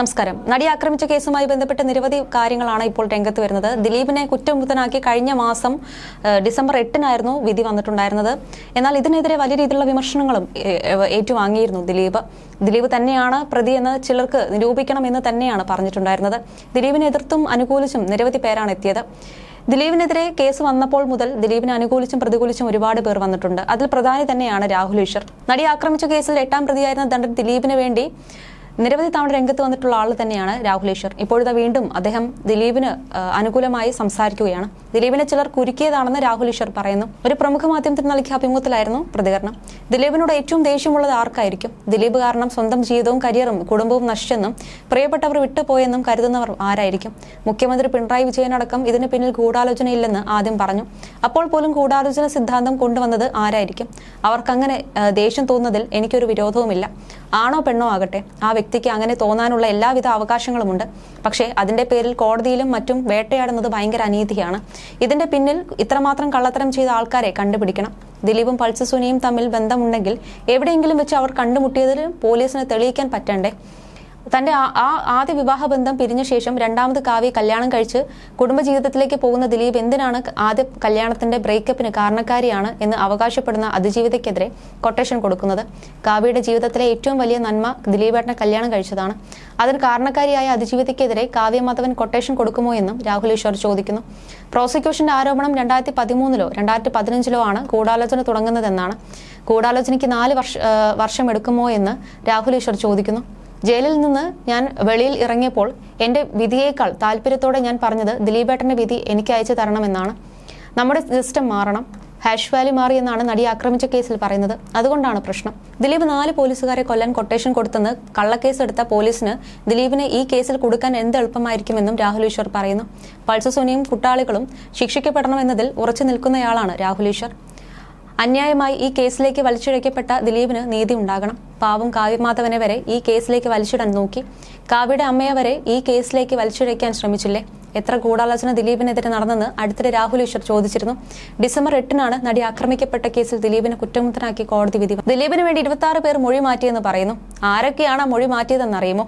നമസ്കാരം. നടി ആക്രമിച്ച കേസുമായി ബന്ധപ്പെട്ട് നിരവധി കാര്യങ്ങളാണ് ഇപ്പോൾ രംഗത്ത് വരുന്നത്. ദിലീപിനെ കുറ്റമുക്തനാക്കി കഴിഞ്ഞ മാസം ഡിസംബർ എട്ടിനായിരുന്നു വിധി വന്നിട്ടുണ്ടായിരുന്നത്. എന്നാൽ ഇതിനെതിരെ വലിയ രീതിയിലുള്ള വിമർശനങ്ങളും ഏറ്റുവാങ്ങിയിരുന്നു ദിലീപ്. ദിലീപ് തന്നെയാണ് പ്രതി എന്ന് ചിലർക്ക് നിരൂപിക്കണമെന്ന് തന്നെയാണ് പറഞ്ഞിട്ടുണ്ടായിരുന്നത്. ദിലീപിനെ എതിർത്തും അനുകൂലിച്ചും നിരവധി പേരാണ് എത്തിയത്. ദിലീപിനെതിരെ കേസ് വന്നപ്പോൾ മുതൽ ദിലീപിനെ അനുകൂലിച്ചും പ്രതികൂലിച്ചും ഒരുപാട് പേർ വന്നിട്ടുണ്ട്. അതിൽ പ്രധാനി തന്നെയാണ് രാഹുൽ ഈശ്വർ. നടി ആക്രമിച്ച കേസിൽ എട്ടാം പ്രതിയായിരുന്ന ദണ്ഡൻ ദിലീപിന് വേണ്ടി നിരവധി തവണ രംഗത്ത് വന്നിട്ടുള്ള ആൾ തന്നെയാണ് രാഹുൽ ഈശ്വർ. ഇപ്പോഴത്തെ വീണ്ടും അദ്ദേഹം ദിലീപിന് അനുകൂലമായി സംസാരിക്കുകയാണ്. ദിലീപിനെ ചിലർ കുരുക്കിയതാണെന്ന് രാഹുൽ ഈശ്വർ പറയുന്നു. ഒരു പ്രമുഖ മാധ്യമത്തിന് നൽകിയ അഭിമുഖത്തിലായിരുന്നു പ്രതികരണം. ദിലീപിനോട് ഏറ്റവും ദേഷ്യമുള്ളത് ആർക്കായിരിക്കും? ദിലീപ് കാരണം സ്വന്തം ജീവിതവും കരിയറും കുടുംബവും നശിച്ചെന്നും പ്രിയപ്പെട്ടവർ വിട്ടുപോയെന്നും കരുതുന്നവർ ആരായിരിക്കും? മുഖ്യമന്ത്രി പിണറായി വിജയനടക്കം ഇതിന് പിന്നിൽ ഗൂഢാലോചനയില്ലെന്ന് ആദ്യം പറഞ്ഞു. അപ്പോൾ പോലും ഗൂഢാലോചന സിദ്ധാന്തം കൊണ്ടുവന്നത് ആരായിരിക്കും? അവർക്കങ്ങനെ ദേഷ്യം തോന്നുന്നതിൽ എനിക്കൊരു വിരോധവുമില്ല. ആണോ പെണ്ണോ ആകട്ടെ ആ വ്യക്തിക്ക് അങ്ങനെ തോന്നാനുള്ള എല്ലാവിധ അവകാശങ്ങളുമുണ്ട്. പക്ഷേ അതിന്റെ പേരിൽ കോടതിയിലും മറ്റും വേട്ടയാടുന്നത് ഭയങ്കര അനീതിയാണ്. ഇതിന്റെ പിന്നിൽ ഇത്രമാത്രം കള്ളത്തരം ചെയ്ത ആൾക്കാരെ കണ്ടുപിടിക്കണം. ദിലീപും പൾസസുനിയും തമ്മിൽ ബന്ധമുണ്ടെങ്കിൽ എവിടെയെങ്കിലും വെച്ച് അവർ കണ്ടുമുട്ടിയതിൽ പോലീസിന് തെളിയിക്കാൻ പറ്റണ്ടേ? തന്റെ ആ- ആദ്യ വിവാഹ ബന്ധം പിരിഞ്ഞ ശേഷം രണ്ടാമത് കാവ്യ കല്യാണം കഴിച്ച് കുടുംബജീവിതത്തിലേക്ക് പോകുന്ന ദിലീപ് എന്തിനാണ് ആദ്യ കല്യാണത്തിന്റെ ബ്രേക്കപ്പിന് കാരണക്കാരിയാണ് എന്ന് അവകാശപ്പെടുന്ന അതിജീവിതയ്ക്കെതിരെ കൊട്ടേഷൻ കൊടുക്കുന്നത്. കാവ്യയുടെ ജീവിതത്തിലെ ഏറ്റവും വലിയ നന്മ ദിലീപേട്ടനെ കല്യാണം കഴിച്ചതാണ്. അതിന് കാരണക്കാരിയായ അതിജീവിതയ്ക്കെതിരെ കാവ്യ മാധവൻ കൊട്ടേഷൻ കൊടുക്കുമോ എന്നും രാഹുൽ ഈശ്വർ ചോദിക്കുന്നു. പ്രോസിക്യൂഷന്റെ ആരോപണം രണ്ടായിരത്തി പതിമൂന്നിലോ രണ്ടായിരത്തി പതിനഞ്ചിലോ ആണ് ഗൂഢാലോചന തുടങ്ങുന്നതെന്നാണ്. ഗൂഢാലോചനയ്ക്ക് നാല് വർഷ വർഷം എടുക്കുമോ എന്ന് രാഹുൽ ഈശ്വർ ചോദിക്കുന്നു. ജയിലിൽ നിന്ന് ഞാൻ വെളിയിൽ ഇറങ്ങിയപ്പോൾ എന്റെ വിധിയേക്കാൾ താല്പര്യത്തോടെ ഞാൻ പറഞ്ഞത് ദിലീപേട്ടന്റെ വിധി എനിക്ക് അയച്ചു തരണമെന്നാണ്. നമ്മുടെ സിസ്റ്റം മാറണം. ഹാഷ് വാലി മാറി എന്നാണ് നടി ആക്രമിച്ച കേസിൽ പറയുന്നത്. അതുകൊണ്ടാണ് പ്രശ്നം. ദിലീപ് നാല് പോലീസുകാരെ കൊല്ലാൻ കൊട്ടേഷൻ കൊടുത്തെന്ന് കള്ളക്കേസ് എടുത്ത പോലീസിന് ദിലീപിനെ ഈ കേസിൽ കൊടുക്കാൻ എന്ത് എളുപ്പമായിരിക്കുമെന്നും രാഹുൽ ഈശ്വർ പറയുന്നു. പൾസ സോനിയും കുട്ടാളികളും ശിക്ഷിക്കപ്പെടണമെന്നതിൽ ഉറച്ചു നിൽക്കുന്നയാളാണ് രാഹുൽ ഈശ്വർ. അന്യായമായി ഈ കേസിലേക്ക് വലിച്ചിഴക്കപ്പെട്ട ദിലീപിന് നീതി ഉണ്ടാകണം. പാവം കാവ്യമാധവനെ വരെ ഈ കേസിലേക്ക് വലിച്ചിടാൻ നോക്കി. കാവ്യയുടെ അമ്മയെ വരെ ഈ കേസിലേക്ക് വലിച്ചിഴയ്ക്കാൻ ശ്രമിച്ചില്ലേ? എത്ര ഗൂഢാലോചന ദിലീപിനെതിരെ നടന്നെന്ന് അടുത്തിടെ രാഹുൽ ഈശ്വർ ചോദിച്ചിരുന്നു. ഡിസംബർ എട്ടിനാണ് നടി ആക്രമിക്കപ്പെട്ട കേസിൽ ദിലീപിനെ കുറ്റമുക്തനാക്കി കോടതി വിധി ദിലീപിന് വേണ്ടി ഇരുപത്തി പേർ മൊഴി മാറ്റിയെന്ന് പറയുന്നു. ആരൊക്കെയാണ് മൊഴി മാറ്റിയതെന്നറിയുമോ?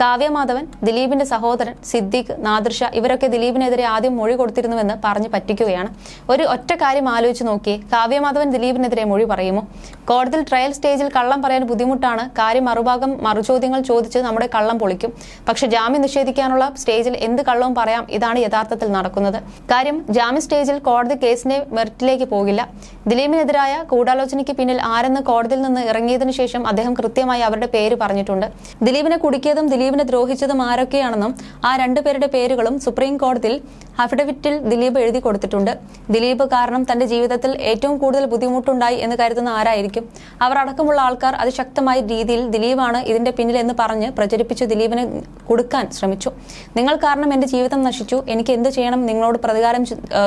കാവ്യമാധവൻ ദിലീപിന്റെ സഹോദരൻ സിദ്ദീഖ് നാദൃഷ ഇവരൊക്കെ ദിലീപിനെതിരെ ആദ്യം മൊഴി കൊടുത്തിരുന്നുവെന്ന് പറഞ്ഞു പറ്റിക്കുകയാണ്. ഒരു ഒറ്റ കാര്യം ആലോചിച്ച് നോക്കിയേ കാവ്യമാധവൻ ദിലീപിനെതിരെ മൊഴി പറയുമോ? കോടതിയിൽ ട്രയൽ സ്റ്റേജിൽ കള്ളം പറയാൻ ബുദ്ധിമുട്ടാണ് കാര്യം മറുഭാഗം മറുചോദ്യങ്ങൾ ചോദിച്ച് നമ്മുടെ കള്ളം പൊളിക്കും. പക്ഷെ ജാമ്യം നിഷേധിക്കാനുള്ള സ്റ്റേജിൽ എന്ത് കള്ളവും പറയാം ഇതാണ് യഥാർത്ഥത്തിൽ നടക്കുന്നത്. കാര്യം ജാമ്യ സ്റ്റേജിൽ കോടതി കേസിന്റെ മെറിറ്റിലേക്ക് പോകില്ല. ദിലീപിനെതിരായ കൂടാലോചനയ്ക്ക് പിന്നിൽ ആരെന്ന് കോടതിയിൽ നിന്ന് ഇറങ്ങിയതിനു ശേഷം അദ്ദേഹം കൃത്യമായി അവരുടെ പേര് പറഞ്ഞിട്ടുണ്ട്. ദിലീപിനെ കുടുക്കിയതും ദിലീപിനെ ദ്രോഹിച്ചതും ആരൊക്കെയാണെന്നും ആ രണ്ടുപേരുടെ പേരുകളും സുപ്രീം കോടതിയിൽ അഫിഡവിറ്റിൽ ദിലീപ് എഴുതി കൊടുത്തിട്ടുണ്ട്. ദിലീപ് കാരണം തന്റെ ജീവിതത്തിൽ ഏറ്റവും കൂടുതൽ ബുദ്ധിമുട്ടുണ്ടായി എന്ന് കരുതുന്ന ആരായിരിക്കും? അവർ അടക്കമുള്ള ആൾക്കാർ അതിശക്തമായ രീതിയിൽ ദിലീപാണ് ഇതിന്റെ പിന്നിൽ എന്ന് പറഞ്ഞ് പ്രചരിപ്പിച്ച് ദിലീപിനെ കൊടുക്കാൻ ശ്രമിച്ചു. നിങ്ങൾ കാരണം എന്റെ ജീവിതം നശിച്ചു. എനിക്ക് എന്ത് ചെയ്യണം? നിങ്ങളോട് പ്രതികാരം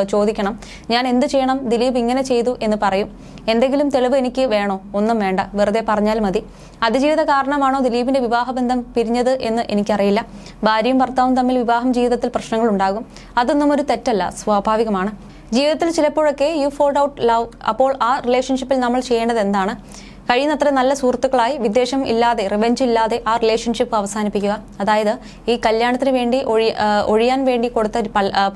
ചോദിക്കണം. ഞാൻ എന്ത് ചെയ്യണം? ദിലീപ് ഇങ്ങനെ ചെയ്തു എന്ന് പറയും. എന്തെങ്കിലും തെളിവ് എനിക്ക് വേണോ? ഒന്നും വേണ്ട. വെറുതെ പറഞ്ഞാൽ മതി. അതിജീവിത കാരണമാണോ ദിലീപിന്റെ വിവാഹബന്ധം പിരിഞ്ഞത് എന്ന് എനിക്കറിയില്ല. ഭാര്യയും ഭർത്താവും തമ്മിൽ വിവാഹം ജീവിതത്തിൽ പ്രശ്നങ്ങൾ ഉണ്ടാകും. അതൊന്നും ഒരു തെറ്റല്ല സ്വാഭാവികമാണ്. ജീവിതത്തിൽ ചിലപ്പോഴൊക്കെ യു ഫോൾഡ് ഔട്ട് ലവ് അപ്പോൾ ആ റിലേഷൻഷിപ്പിൽ നമ്മൾ ചെയ്യേണ്ടത് എന്താണ്? കഴിയുന്നത്ര നല്ല സുഹൃത്തുക്കളായി വിദ്വേഷം ഇല്ലാതെ റിവെഞ്ച് ഇല്ലാതെ ആ റിലേഷൻഷിപ്പ് അവസാനിപ്പിക്കുക. അതായത് ഈ കല്യാണത്തിന് വേണ്ടി ഒഴി ഒഴിയാൻ വേണ്ടി കൊടുത്ത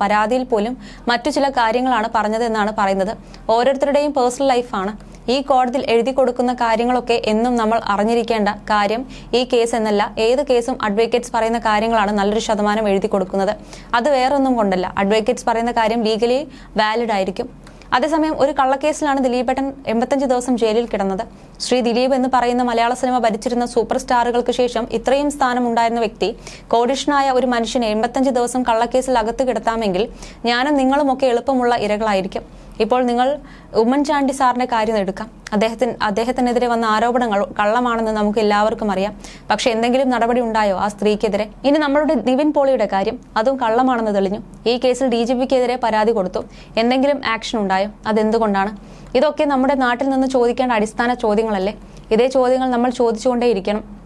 പരാതിയിൽ പോലും മറ്റു ചില കാര്യങ്ങളാണ് പറഞ്ഞതെന്നാണ് പറയുന്നത്. ഓരോരുത്തരുടെയും പേഴ്സണൽ ലൈഫാണ് ഈ കോടതിയിൽ എഴുതി കൊടുക്കുന്ന കാര്യങ്ങളൊക്കെ എന്നും നമ്മൾ അറിഞ്ഞിരിക്കേണ്ട കാര്യം ഈ കേസ് എന്നല്ല. ഏത് കേസും അഡ്വക്കേറ്റ്സ് പറയുന്ന കാര്യങ്ങളാണ് നല്ലൊരു ശതമാനം എഴുതി കൊടുക്കുന്നത്. അത് വേറൊന്നും കൊണ്ടല്ല. അഡ്വക്കേറ്റ്സ് പറയുന്ന കാര്യം ലീഗലി വാലിഡ് ആയിരിക്കും. അതേസമയം ഒരു കള്ളക്കേസിലാണ് ദിലീപേട്ടൻ എൺപത്തഞ്ച് ദിവസം ജയിലിൽ കിടന്നത്. ശ്രീ ദിലീപ് എന്ന് പറയുന്ന മലയാള സിനിമ ഭരിച്ചിരുന്ന സൂപ്പർ സ്റ്റാറുകൾക്ക് ശേഷം ഇത്രയും സ്ഥാനമുണ്ടായിരുന്ന വ്യക്തി കോടിഷ്ണനായ ഒരു മനുഷ്യനെ എൺപത്തഞ്ച് ദിവസം കള്ളക്കേസിൽ അകത്ത് കിടത്താമെങ്കിൽ ഞാനും നിങ്ങളുമൊക്കെ എളുപ്പമുള്ള ഇരകളായിരിക്കും. ഇപ്പോൾ നിങ്ങൾ ഉമ്മൻചാണ്ടി സാറിന്റെ കാര്യം എടുക്കാം. അദ്ദേഹത്തിന് അദ്ദേഹത്തിനെതിരെ വന്ന ആരോപണങ്ങൾ കള്ളമാണെന്ന് നമുക്ക് എല്ലാവർക്കും അറിയാം. പക്ഷെ എന്തെങ്കിലും നടപടി ഉണ്ടായോ ആ സ്ത്രീക്കെതിരെ? ഇനി നമ്മളുടെ നിവിൻ പോളിയുടെ കാര്യം അതും കള്ളമാണെന്ന് തെളിഞ്ഞു. ഈ കേസിൽ ഡി ജി പിക്കെതിരെ പരാതി കൊടുത്തു. എന്തെങ്കിലും ആക്ഷൻ ഉണ്ടായോ? അതെന്തുകൊണ്ടാണ്? ഇതൊക്കെ നമ്മുടെ നാട്ടിൽ നിന്ന് ചോദിക്കേണ്ട അടിസ്ഥാന ചോദ്യങ്ങളല്ലേ? ഇതേ ചോദ്യങ്ങൾ നമ്മൾ ചോദിച്ചുകൊണ്ടേയിരിക്കണം.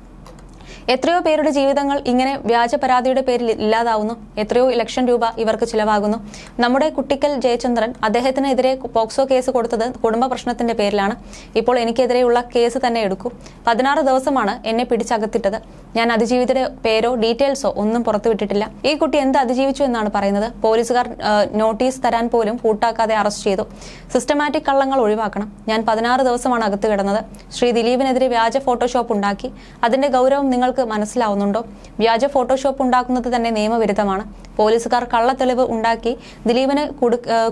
എത്രയോ പേരുടെ ജീവിതങ്ങൾ ഇങ്ങനെ വ്യാജ പരാതിയുടെ പേരിൽ ഇല്ലാതാവുന്നു. എത്രയോ ലക്ഷം രൂപ ഇവർക്ക് ചിലവാകുന്നു. നമ്മുടെ കുട്ടിക്കൽ ജയചന്ദ്രൻ അദ്ദേഹത്തിനെതിരെ പോക്സോ കേസ് കൊടുത്തത് കുടുംബ പ്രശ്നത്തിന്റെ പേരിലാണ്. ഇപ്പോൾ എനിക്കെതിരെയുള്ള കേസ് തന്നെ എടുക്കൂ. പതിനാറ് ദിവസമാണ് എന്നെ പിടിച്ചകത്തിട്ടത്. ഞാൻ അതിജീവിതയുടെ പേരോ ഡീറ്റെയിൽസോ ഒന്നും പുറത്തുവിട്ടിട്ടില്ല ഈ കുട്ടി എന്ത് അതിജീവിച്ചു എന്നാണ് പറയുന്നത്? പോലീസുകാർ നോട്ടീസ് തരാൻ പോലും കൂട്ടാക്കാതെ അറസ്റ്റ് ചെയ്തു. സിസ്റ്റമാറ്റിക് കള്ളങ്ങൾ ഒഴിവാക്കണം. ഞാൻ പതിനാറ് ദിവസമാണ് അകത്ത് കിടന്നത്. ശ്രീ ദിലീപിനെതിരെ വ്യാജ ഫോട്ടോഷോപ്പ് ഉണ്ടാക്കി. അതിന്റെ ഗൗരവം നിങ്ങൾക്ക് മനസ്സിലാവുന്നുണ്ടോ? വ്യാജ ഫോട്ടോഷോപ്പ് ഉണ്ടാക്കുന്നത് തന്നെ നിയമവിരുദ്ധമാണ്. പോലീസുകാർ കള്ളത്തെളിവ് ഉണ്ടാക്കി ദിലീപിനെ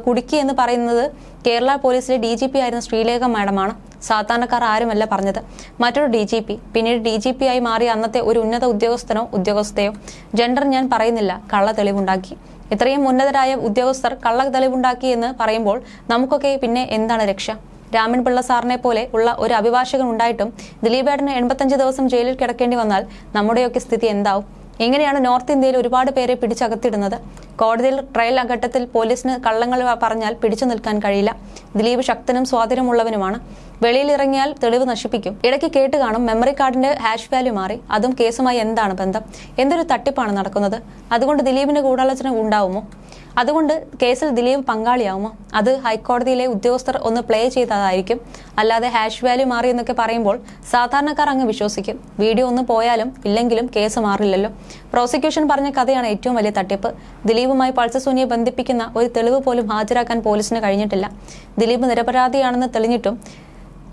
കുടുക്കി എന്ന് പറയുന്നത് കേരള പോലീസിലെ ഡി ജി പി ആയിരുന്ന ശ്രീലേഖ മാഡമാണ്. സാധാരണക്കാർ ആരുമല്ല പറഞ്ഞത്. മറ്റൊരു ഡി ജി പി പിന്നീട് ഡി ജി പി ആയി മാറിയ അന്നത്തെ ഒരു ഉന്നത ഉദ്യോഗസ്ഥനോ ഉദ്യോഗസ്ഥയോ ജെൻഡർ ഞാൻ പറയുന്നില്ല കള്ള തെളിവുണ്ടാക്കി ഇത്രയും ഉന്നതരായ ഉദ്യോഗസ്ഥർ കള്ള തെളിവുണ്ടാക്കി എന്ന് പറയുമ്പോൾ നമുക്കൊക്കെ പിന്നെ എന്താണ് രക്ഷ? രാമൻ പിള്ള സാറിനെ പോലെ ഉള്ള ഒരു അഭിഭാഷകൻ ഉണ്ടായിട്ടും ദിലീപേട്ടന് എൺപത്തഞ്ച് ദിവസം ജയിലിൽ കിടക്കേണ്ടി വന്നാൽ നമ്മുടെയൊക്കെ സ്ഥിതി എന്താവും? എങ്ങനെയാണ് നോർത്ത് ഇന്ത്യയിൽ ഒരുപാട് പേരെ പിടിച്ചകത്തിടുന്നത്? കോടതിയിൽ ട്രയൽ ഘട്ടത്തിൽ പോലീസിന് കള്ളങ്ങൾ പറഞ്ഞാൽ പിടിച്ചു നിൽക്കാൻ കഴിയില്ല. ദിലീപ് ശക്തനും സ്വാധീനമുള്ളവനുമാണ്. വെളിയിൽ ഇറങ്ങിയാൽ തെളിവ് നശിപ്പിക്കും. ഇടയ്ക്ക് കേട്ട് കാണും മെമ്മറി കാർഡിന്റെ ഹാഷ് വാല്യൂ മാറി. അതും കേസുമായി എന്താണ് ബന്ധം? എന്തൊരു തട്ടിപ്പാണ് നടക്കുന്നത്? അതുകൊണ്ട് ദിലീപിന് ഗൂഢാലോചന ഉണ്ടാവുമോ? അതുകൊണ്ട് കേസിൽ ദിലീപ് പങ്കാളിയാവുമോ? അത് ഹൈക്കോടതിയിലെ ഉദ്യോഗസ്ഥർ ഒന്ന് പ്ലേ ചെയ്തതായിരിക്കും. അല്ലാതെ ഹാഷ് വാല്യൂ മാറി എന്നൊക്കെ പറയുമ്പോൾ സാധാരണക്കാർ അങ്ങ് വിശ്വസിക്കും. വീഡിയോ ഒന്ന് പോയാലും ഇല്ലെങ്കിലും കേസ് മാറില്ലല്ലോ. പ്രോസിക്യൂഷൻ പറഞ്ഞ കഥയാണ് ഏറ്റവും വലിയ തട്ടിപ്പ്. ദിലീപുമായി പൾസസൂനിയെ ബന്ധിപ്പിക്കുന്ന ഒരു തെളിവ് പോലും ഹാജരാക്കാൻ പോലീസിന് കഴിഞ്ഞിട്ടില്ല. ദിലീപ് നിരപരാധിയാണെന്ന് തെളിഞ്ഞിട്ടും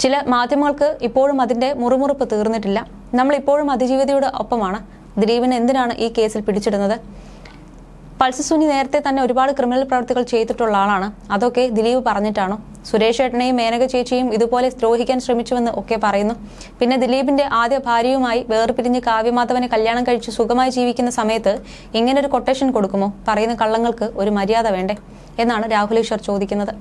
ചില മാധ്യമങ്ങൾക്ക് ഇപ്പോഴും അതിന്റെ മുറുമുറുപ്പ് തീർന്നിട്ടില്ല. നമ്മൾ ഇപ്പോഴും അതിജീവിതയുടെ ഒപ്പമാണ്. ദിലീപിനെ എന്തിനാണ് ഈ കേസിൽ പിടിച്ചിടുന്നത്? പൾസസുനി നേരത്തെ തന്നെ ഒരുപാട് ക്രിമിനൽ പ്രവൃത്തികൾ ചെയ്തിട്ടുള്ള ആളാണ്. അതൊക്കെ ദിലീപ് പറഞ്ഞിട്ടാണോ? സുരേഷ് ഏട്ടനെയും മേനക ചേച്ചിയും ഇതുപോലെ ദ്രോഹിക്കാൻ ശ്രമിച്ചുവെന്ന് ഒക്കെ പറയുന്നു. പിന്നെ ദിലീപിന്റെ ആദ്യ ഭാര്യയുമായി വേർപിരിഞ്ഞ് കാവ്യമാധവനെ കല്യാണം കഴിച്ച് സുഖമായി ജീവിക്കുന്ന സമയത്ത് ഇങ്ങനൊരു കൊട്ടേഷൻ കൊടുക്കുമോ? പറയുന്ന കള്ളങ്ങൾക്ക് ഒരു മര്യാദ വേണ്ടേ? എന്നാണ് രാഹുൽ ഈശ്വർ ചോദിക്കുന്നത്.